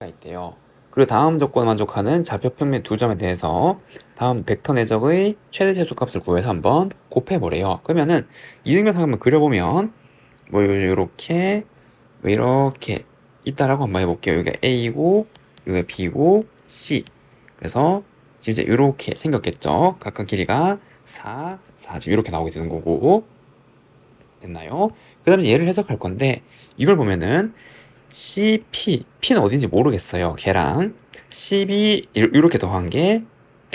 가 있대요. 그리고 다음 조건 만족하는 좌표 평면 두 점에 대해서 다음 벡터 내적의 최대 최소 값을 구해서 한번 곱해 보래요. 그러면은 이등변상 한번 그려보면 뭐 이렇게 뭐 이렇게 있다라고 한번 해볼게요. 여기가 A고 여기가 B고 C. 그래서 지금 이제 이렇게 생겼겠죠. 각각 길이가 4, 4 지금 이렇게 나오게 되는 거고 됐나요? 그 다음에 얘를 해석할 건데 이걸 보면은 CP, P는 어딘지 모르겠어요. 걔랑 CB 이렇게 더한 게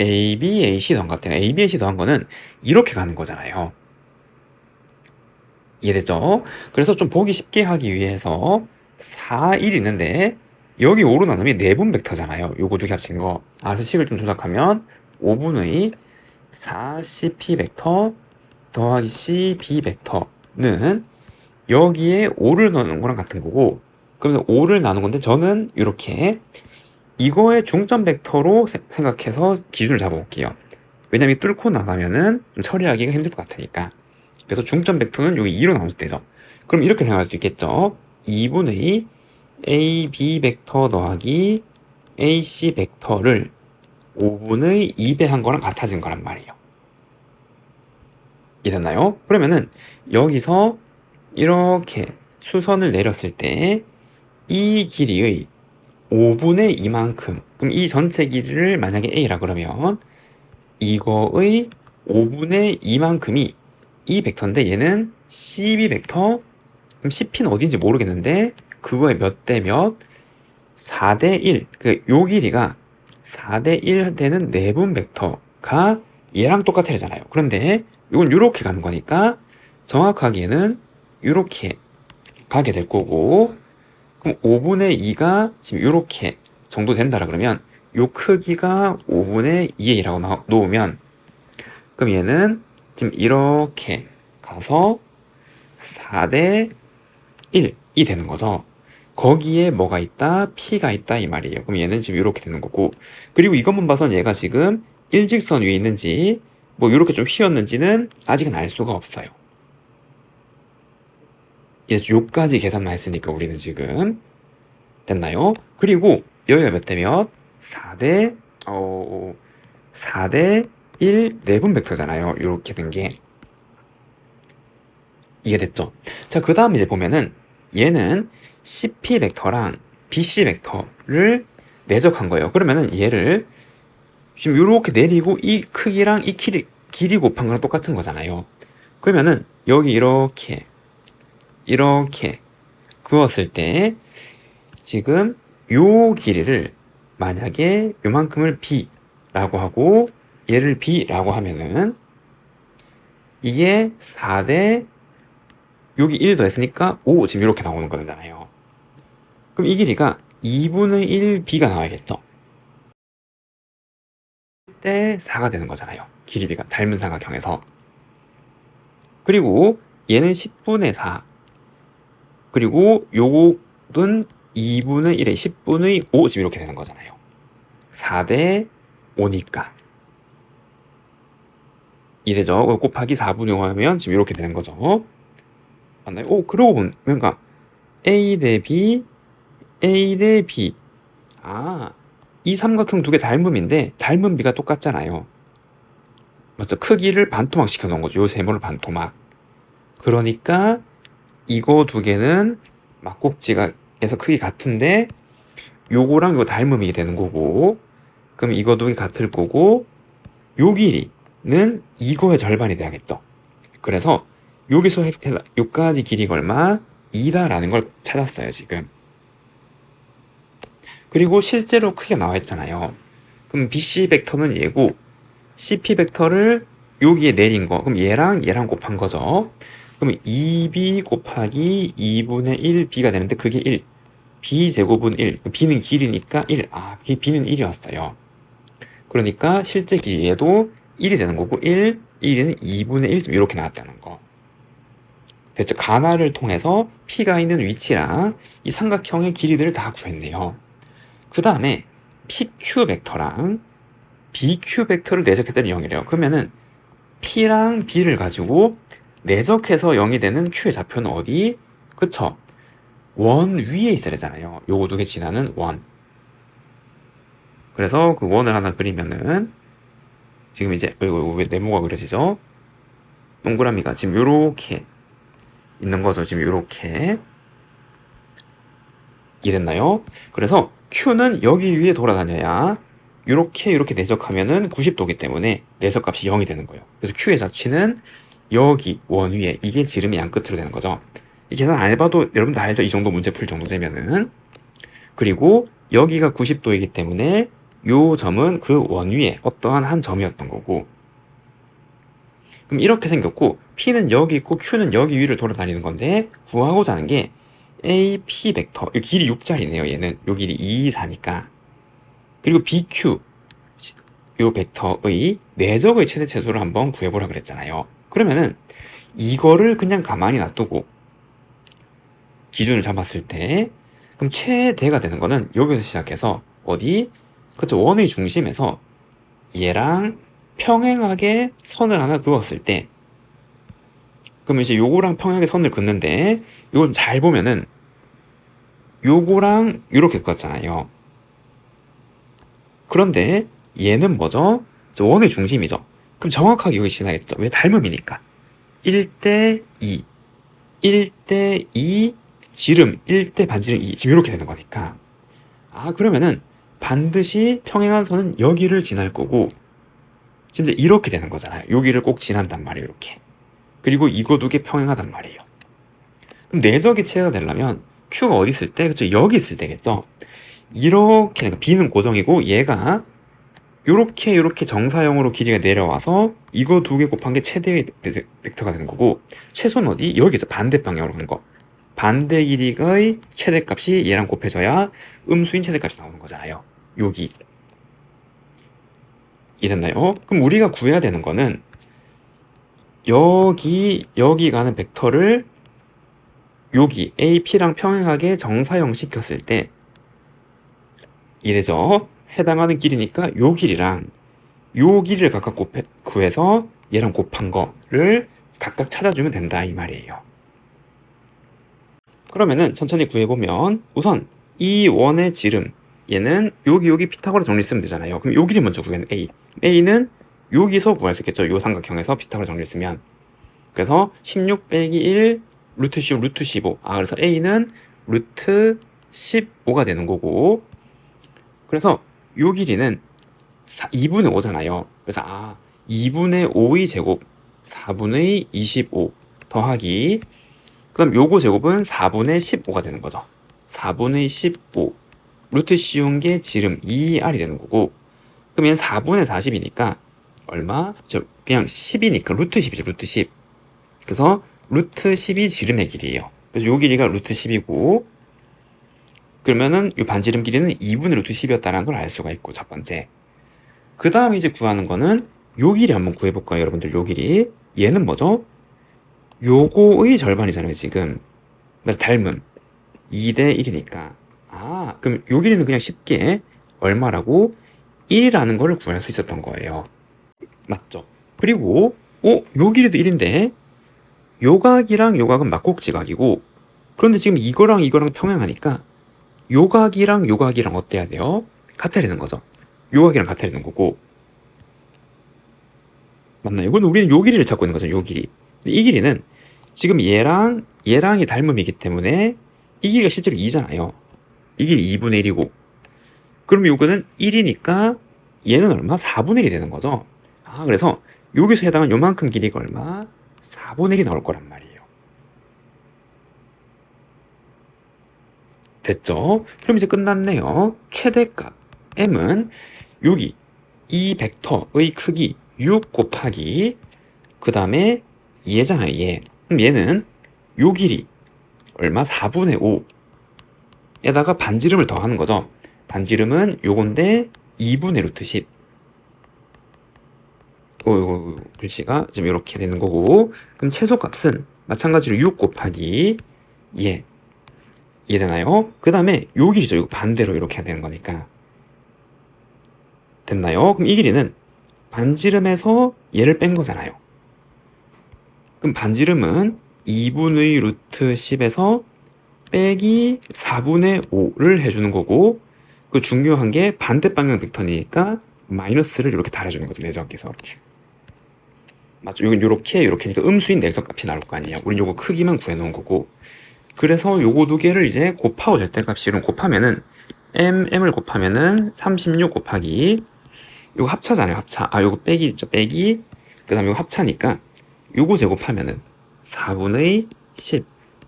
AB, AC 더한 것 같아요. AB, AC 더한 거는 이렇게 가는 거잖아요. 이해되죠? 그래서 좀 보기 쉽게 하기 위해서 4, 1 있는데 여기 5로 나누면 내분 벡터잖아요. 요거 두 개 합친 거. 아, 그래서 식을 좀 조작하면 5분의 4CP 벡터 더하기 CB 벡터는 여기에 5를 넣는 거랑 같은 거고 그러면 5를 나눈 건데 저는 이렇게 이거의 중점 벡터로 세- 생각해서 기준을 잡아볼게요. 왜냐면 이 뚫고 나가면은 좀 처리하기가 힘들 것 같으니까. 그래서 중점 벡터는 여기 2로 나올 때죠. 그럼 이렇게 생각할 수 있겠죠. 2분의 AB 벡터 더하기 AC 벡터를 5분의 2배 한 거랑 같아진 거란 말이에요. 이해됐나요? 그러면은 여기서 이렇게 수선을 내렸을 때 이 길이의 5분의 2만큼 그럼 이 전체 길이를 만약에 A라 그러면 이거의 5분의 2만큼이 이 벡터인데 얘는 CB 벡터 그럼 CP는 어딘지 모르겠는데 그거의 몇 대 몇? 4대 1. 그요 길이가 4대 1 되는 내분 벡터가 얘랑 똑같아 잖아요. 그런데 이건 이렇게 가는 거니까 정확하게는 이렇게 가게 될 거고 그럼 5분의 2가 지금 이렇게 정도 된다라 그러면 요 크기가 5분의 2의 2라고 놓으면 그럼 얘는 지금 이렇게 가서 4대 1이 되는 거죠. 거기에 뭐가 있다? P가 있다 이 말이에요. 그럼 얘는 지금 이렇게 되는 거고 그리고 이것만 봐선 얘가 지금 일직선 위에 있는지 뭐 이렇게 좀 휘었는지는 아직은 알 수가 없어요. 이제 요까지 계산만 했으니까 우리는 지금 됐나요? 그리고 여기가 몇 대 몇? 4대 어 4대 1 내분 벡터잖아요. 이렇게 된 게 이해됐죠? 자, 그 다음 이제 보면은 얘는 CP 벡터랑 BC 벡터를 내적한 거예요. 그러면은 얘를 지금 이렇게 내리고 이 크기랑 이 길이, 길이 곱한 거랑 똑같은 거잖아요. 그러면은 여기 이렇게 이렇게 그었을 때 지금 요 길이를 만약에 요만큼을 B라고 하고 얘를 B라고 하면은 이게 4대 여기 1 더했으니까 5 지금 이렇게 나오는 거잖아요. 그럼 이 길이가 2분의 1 B가 나와야겠죠. 때 4가 되는 거잖아요. 길이비가 닮은 삼각형에서. 그리고 얘는 10분의 4. 그리고 요건 2분의 1에 10분의 5 지금 이렇게 되는 거잖아요. 4대 5니까. 이되죠? 곱하기 4분의 5 하면 지금 이렇게 되는 거죠. 맞나요? 오, 그러고 보면, 그러니까 A 대 B, A 대 B. 아, 이 삼각형 두 개 닮음인데 닮은 비가 똑같잖아요. 맞죠? 크기를 반토막 시켜 놓은 거죠. 요 세모를 반토막. 그러니까 이거 두 개는 막꼭지가 에서 크기 같은데 요거랑 요 닮음이 되는 거고 그럼 이거 두 개 같을 거고 요 길이는 이거의 절반이 돼야겠죠. 그래서 여기서 요까지 길이가 얼마? 2다라는 걸 찾았어요, 지금. 그리고 실제로 크게 나와 있잖아요. 그럼 BC 벡터는 얘고 CP 벡터를 여기에 내린 거. 그럼 얘랑 얘랑 곱한 거죠. 그럼 2B 곱하기 2분의 1B가 되는데 그게 1. B 제곱은 1. B는 길이니까 1. 아, 그 B는 1이었어요. 그러니까 실제 길이에도 1이 되는 거고 1, 1은 2분의 1 이렇게 나왔다는 거. 대체 가나를 통해서 P가 있는 위치랑 이 삼각형의 길이들을 다 구했네요. 그 다음에 PQ 벡터랑 BQ 벡터를 내적했더니 0이래요. 그러면은 P랑 B를 가지고 내적해서 0이 되는 Q의 좌표는 어디? 그쵸? 원 위에 있어야 되잖아요. 요거 두 개 지나는 원. 그래서 그 원을 하나 그리면은 지금 이제 이거 왜 네모가 그려지죠? 동그라미가 지금 요렇게 있는 거죠. 지금 요렇게 이랬나요? 그래서 Q는 여기 위에 돌아다녀야 이렇게 이렇게 내적하면은 90도기 때문에 내적값이 0이 되는 거예요. 그래서 Q의 자취는 여기 원 위에 이게 지름이 양 끝으로 되는 거죠. 이 계산 안 해봐도 여러분 다 알죠? 이 정도 문제 풀 정도 되면은. 그리고 여기가 90도이기 때문에 요 점은 그 원 위에 어떠한 한 점이었던 거고. 그럼 이렇게 생겼고 P는 여기 있고 Q는 여기 위를 돌아다니는 건데 구하고자 하는 게 AP 벡터. 이 길이 6자리네요 얘는. 요 길이 2, 2, 4니까. 그리고 BQ 요 벡터의 내적의 최대 최소를 한번 구해보라 그랬잖아요 그러면은 이거를 그냥 가만히 놔두고 기준을 잡았을 때 그럼 최대가 되는 거는 여기서 시작해서 어디 그쵸 원의 중심에서 얘랑 평행하게 선을 하나 그었을 때 그러면 이제 요거랑 평행하게 선을 긋는데 이건 잘 보면은 요거랑 이렇게 껐잖아요. 그런데 얘는 뭐죠? 저 원의 중심이죠. 그럼 정확하게 여기 지나겠죠. 왜 닮음이니까. 1대 2. 1대 2 지름 1대 반지름 2. 지금 이렇게 되는 거니까. 아, 그러면은 반드시 평행한 선은 여기를 지날 거고 지금 이제 이렇게 되는 거잖아요. 여기를 꼭 지난단 말이에요. 이렇게. 그리고 이거 두 개 평행하단 말이에요. 그럼 내적이 체가 되려면 Q가 어디 있을 때? 그쵸? 여기 있을 때겠죠? 이렇게, 그러니까 B는 고정이고 얘가 요렇게 요렇게 정사형으로 길이가 내려와서 이거 두 개 곱한 게 최대의 벡- 벡터가 되는 거고 최소는 어디? 여기서 반대 방향으로 가는 거. 반대 길이의 최대값이 얘랑 곱해져야 음수인 최대값이 나오는 거잖아요. 여기. 이해됐나요? 그럼 우리가 구해야 되는 거는 여기 여기 가는 벡터를 여기 AP랑 평행하게 정사형 시켰을 때 이래죠. 해당하는 길이니까 요 길이랑 요 길이를 각각 곱해, 구해서 얘랑 곱한 거를 각각 찾아주면 된다 이 말이에요. 그러면은 천천히 구해보면 우선 이 원의 지름 얘는 여기 여기 피타고라 정리 쓰면 되잖아요. 그럼 요 길이 먼저 구해는 A. A는 여기서 구할 수 있겠죠. 요 삼각형에서 피타고라 정리 쓰면. 그래서 16 빼기 1 루트 15 루트 15. 아 그래서 A는 루트 15가 되는 거고. 그래서 요 길이는 4, 2분의 5잖아요. 그래서 아 2분의 5의 제곱 4분의 25 더하기 그럼 요거 제곱은 4분의 15가 되는 거죠. 4분의 15 루트 씌운 게 지름 2R이 되는 거고 그럼 얘는 4분의 40이니까 얼마? 저 그냥 10이니까 루트 10이죠. 루트 10 그래서 루트 10이 지름의 길이에요. 그래서 요 길이가 루트 10이고 그러면은 이 반지름 길이는 2분의 루트 10이었다는 걸 알 수가 있고 첫 번째. 그 다음에 이제 구하는 거는 요 길이 한번 구해볼까요 여러분들? 요 길이. 얘는 뭐죠? 요거의 절반이잖아요 지금. 그래서 닮음. 2대 1이니까. 아 그럼 요 길이는 그냥 쉽게 얼마라고? 1이라는 거를 구할 수 있었던 거예요. 맞죠? 그리고 어? 요 길이도 1인데 요각이랑 요각은 막곡지각이고 그런데 지금 이거랑 이거랑 평행하니까 요각이랑 요각이랑 어때야 돼요? 같아야 되는 거죠 요각이랑 같아야 되는 거고 맞나요? 이건 우리는 요 길이를 찾고 있는 거죠 요 길이 이 길이는 지금 얘랑 얘랑이 닮음이기 때문에 이 길이가 실제로 2잖아요. 이게 2분의 1이고 그럼 요거는 1이니까 얘는 얼마? 4분의 1이 되는 거죠. 아 그래서 여기서 해당한 요만큼 길이가 얼마? 4분의 1이 나올 거란 말이에요. 됐죠? 그럼 이제 끝났네요. 최대값 m은 여기 이 벡터의 크기 6 곱하기 그 다음에 얘잖아요 얘 그럼 얘는 요 길이 얼마? 4분의 5 에다가 반지름을 더하는 거죠 반지름은 요건데 2분의 루트 10 오, 요, 요, 글씨가 지금 이렇게 되는 거고 그럼 최소값은 마찬가지로 6 곱하기 얘 이해되나요? 그 다음에 요 길이죠 이거 반대로 이렇게 해야 되는 거니까 됐나요? 그럼 이 길이는 반지름에서 얘를 뺀 거잖아요 그럼 반지름은 2분의 루트 10에서 빼기 4분의 5를 해주는 거고 그 중요한 게 반대 방향 벡터니까 마이너스를 이렇게 달아주는 거죠. 내적에서 이렇게. 맞죠? 이건 요렇게 요렇게니까 음수인 내적 값이 나올 거 아니에요. 우린 요거 크기만 구해 놓은 거고. 그래서 요거 두 개를 이제 곱하고 절대값이 이런 곱하면은 m m을 곱하면은 36 곱하기 요거 합차잖아요. 합차. 아 요거 빼기 있죠. 빼기 그 다음에 요거 합차니까 요거 제곱하면은 4분의 10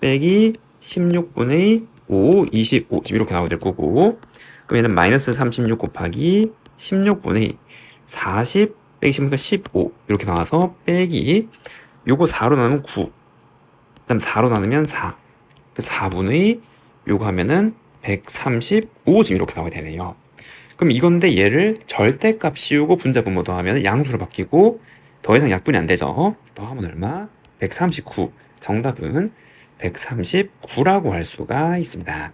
빼기 16분의 5 25 지금 이렇게 나오게 될 거고 그럼 얘는 마이너스 36 곱하기 16분의 40 빼기 10이니까 15 이렇게 나와서 빼기 요거 4로 나누면 9 그다음 4로 나누면 4그 4분의 요거 하면은 135 지금 이렇게 나오게 되네요. 그럼 이건데 얘를 절대값 씌우고 분자분모 더하면 양수로 바뀌고 더 이상 약분이 안 되죠. 더하면 얼마? 139. 정답은 139라고 할 수가 있습니다.